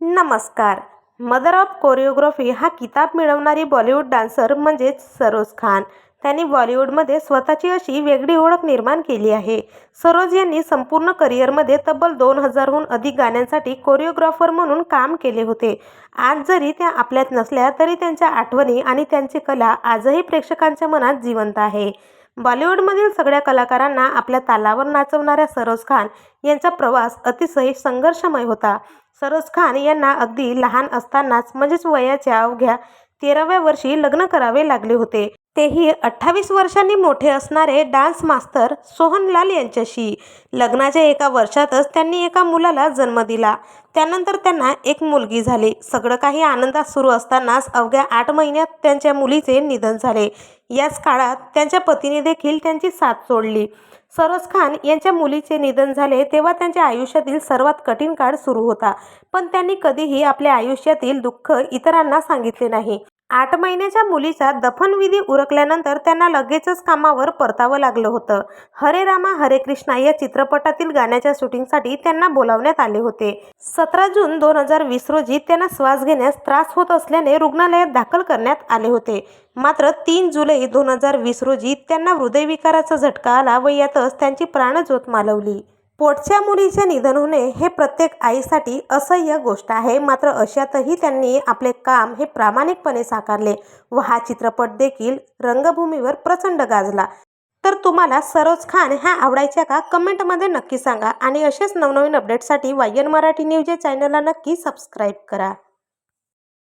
नमस्कार. Mother of choreography हा किताब मिळवणारी बॉलिवूड डान्सर म्हणजेच सरोज खान. त्यांनी बॉलिवूडमध्ये स्वतःची अशी वेगळी ओळख निर्माण केली आहे. सरोज यांनी संपूर्ण करिअरमध्ये तब्बल दोन हजारहून अधिक गाण्यांसाठी कोरिओग्राफर म्हणून काम केले होते. आज जरी त्या आपल्यात नसल्या तरी त्यांच्या आठवणी आणि त्यांची कला आजही प्रेक्षकांच्या मनात जिवंत आहे. बॉलिवूडमधील सगळ्या कलाकारांना आपल्या तालावर नाचवणाऱ्या सरोज खान यांचा प्रवास अतिशय संघर्षमय होता. सरोज खान यांना अगदी लहान असतानाच म्हणजेच वयाच्या अवघ्या तेराव्या वर्षी लग्न करावे लागले होते. तेही अठ्ठावीस वर्षांनी मोठे असणारे डान्स मास्तर सोहनलाल यांच्याशी. लग्नाच्या एका वर्षातच त्यांनी एका मुलाला जन्म दिला. त्यानंतर त्यांना एक मुलगी झाली. सगळं काही आनंदात सुरू असतानाच अवघ्या आठ महिन्यात त्यांच्या मुलीचे निधन झाले. याच काळात त्यांच्या पतीने देखील त्यांची साथ सोडली. सरोज खान यांच्या मुलीचे निधन झाले तेव्हा त्यांच्या आयुष्यातील सर्वात कठीण काळ सुरू होता. पण त्यांनी कधीही आपल्या आयुष्यातील दुःख इतरांना सांगितले नाही. आठ महिन्याच्या मुलीचा दफनविधी उरकल्यानंतर त्यांना लगेचच कामावर परतावं लागलं होतं. हरे रामा हरे कृष्णा या चित्रपटातील गाण्याच्या शूटिंगसाठी त्यांना बोलावण्यात आले होते. सतरा जून दोन हजार वीस रोजी त्यांना श्वास घेण्यास त्रास होत असल्याने रुग्णालयात दाखल करण्यात आले होते. मात्र तीन जुलै दोन हजार वीस रोजी त्यांना हृदयविकाराचा झटका आला व यातच त्यांची प्राणज्योत मालवली. पोटच्या मुलीचे निधन होणे हे प्रत्येक आईसाठी असह्य गोष्ट आहे. मात्र अशातही त्यांनी आपले काम हे प्रामाणिकपणे साकारले व हा चित्रपट देखील रंगभूमीवर प्रचंड गाजला. तर तुम्हाला सरोज खान ह्या आवडायच्या का? कमेंटमध्ये नक्की सांगा आणि असेच नवनवीन अपडेटसाठी वायन मराठी न्यूज या चॅनलला नक्की सबस्क्राईब करा.